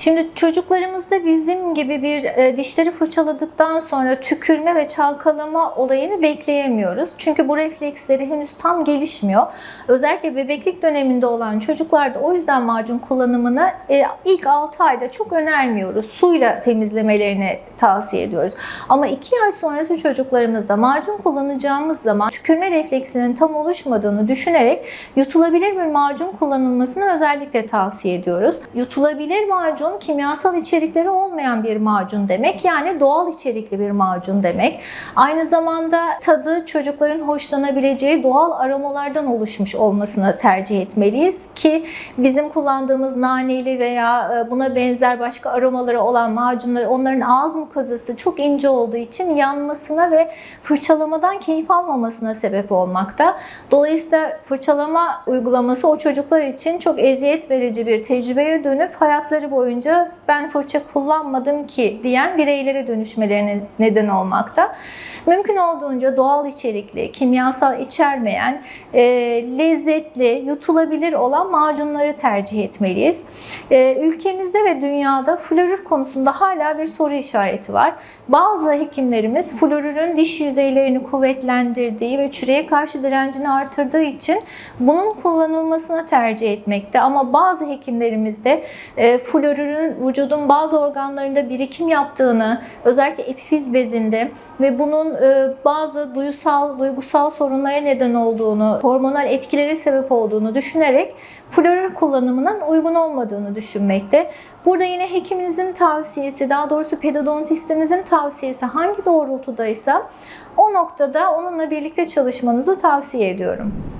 Şimdi çocuklarımızda bizim gibi bir e, dişleri fırçaladıktan sonra tükürme ve çalkalama olayını bekleyemiyoruz. Çünkü bu refleksleri henüz tam gelişmiyor. Özellikle bebeklik döneminde olan çocuklarda o yüzden macun kullanımını e, ilk 6 ayda çok önermiyoruz. Suyla temizlemelerini tavsiye ediyoruz. Ama 2 yaş sonrası çocuklarımızda macun kullanacağımız zaman tükürme refleksinin tam oluşmadığını düşünerek yutulabilir bir macun kullanılmasını özellikle tavsiye ediyoruz. Yutulabilir macun kimyasal içerikleri olmayan bir macun demek. Yani doğal içerikli bir macun demek. Aynı zamanda tadı çocukların hoşlanabileceği doğal aromalardan oluşmuş olmasını tercih etmeliyiz ki bizim kullandığımız naneli veya e, buna benzer başka aromaları olan macunlar onların ağız mukozası çok ince olduğu için yanmasına ve fırçalamadan keyif almamasına sebep olmakta. Dolayısıyla fırçalama uygulaması o çocuklar için çok eziyet verici bir tecrübeye dönüp hayatları boyunca ben fırça kullanmadım ki diyen bireylere dönüşmelerine neden olmakta. Mümkün olduğunca doğal içerikli, kimyasal içermeyen, e, lezzetli, yutulabilir olan macunları tercih etmeliyiz. E, ülkemizde ve dünyada florür konusunda hala bir soru işareti var. Bazı hekimlerimiz florürün diş yüzeylerini kuvvetlendirdiği ve çürüye karşı direncini artırdığı için bunun kullanılmasını tercih etmekte. Ama bazı hekimlerimiz de e, florürün vücudun bazı organlarında birikim yaptığını, özellikle epifiz bezinde ve bunun e, bazı duysal, duygusal sorunlara neden olduğunu, hormonal etkilere sebep olduğunu düşünerek florür kullanımının uygun olmadığını düşünmekte. Burada yine hekiminizin tavsiyesi, daha doğrusu pedodontistinizin tavsiyesi hangi doğrultudaysa o noktada onunla birlikte çalışmanızı tavsiye ediyorum.